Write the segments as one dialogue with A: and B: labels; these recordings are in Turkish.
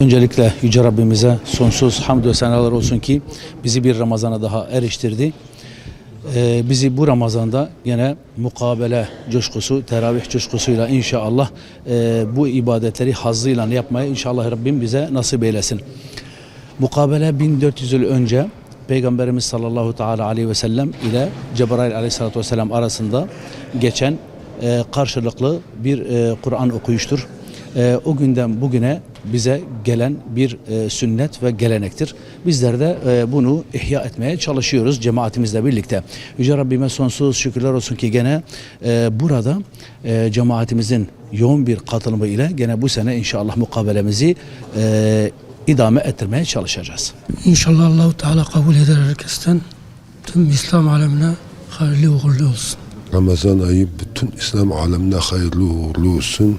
A: Öncelikle Yüce Rabbimize sonsuz hamd ve senalar olsun ki bizi bir Ramazan'a daha eriştirdi. Ee, bizi bu Ramazan'da yine mukabele coşkusu, teravih coşkusuyla inşallah e, bu ibadetleri hazzıyla yapmayı inşallah Rabbim bize nasip eylesin. Mukabele 1400 yıl önce Peygamberimiz sallallahu teala aleyhi ve sellem ile Cebrail aleyhissalatü vesselam arasında geçen e, karşılıklı bir e, Kur'an okuyuştur. E, o günden bugüne bize gelen bir e, sünnet ve gelenektir. Bizler de e, bunu ihya etmeye çalışıyoruz cemaatimizle birlikte. Yüce Rabbime sonsuz şükürler olsun ki gene e, burada e, cemaatimizin yoğun bir katılımı ile gene bu sene inşallah mukabelemizi e, idame ettirmeye çalışacağız.
B: İnşallah Allahu Teala kabul eder herkesten. Tüm İslam alemine hayırlı uğurlu olsun.
C: Ramazan ayı bütün İslam alemine hayırlı uğurlu olsun.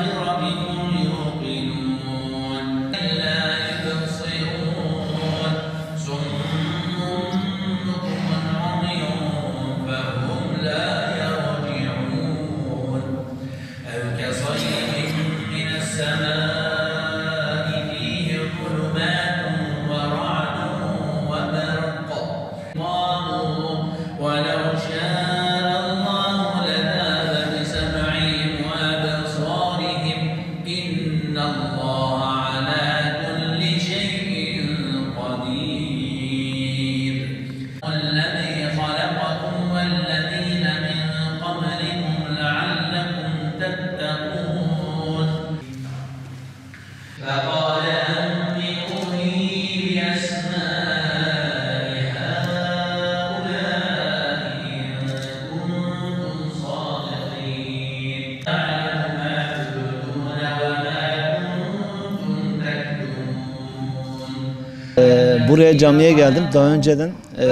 D: buraya camiye geldim. Daha önceden e,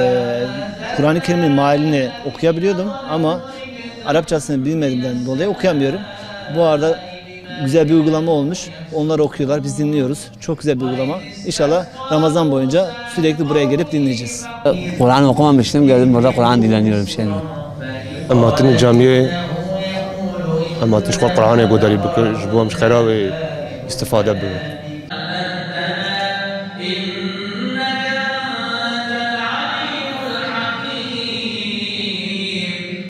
D: Kur'an-ı Kerim'in mealini okuyabiliyordum ama Arapçasını bilmediğimden dolayı okuyamıyorum. Bu arada güzel bir uygulama olmuş. Onlar okuyorlar, biz dinliyoruz. Çok güzel bir uygulama. İnşallah Ramazan boyunca sürekli buraya gelip dinleyeceğiz.
E: Kur'an okumamıştım, geldim burada Kur'an dinleniyorum şimdi.
F: Amatını camiye Amatını şkol Kur'an'a gönderi bu kış bu istifade buyur.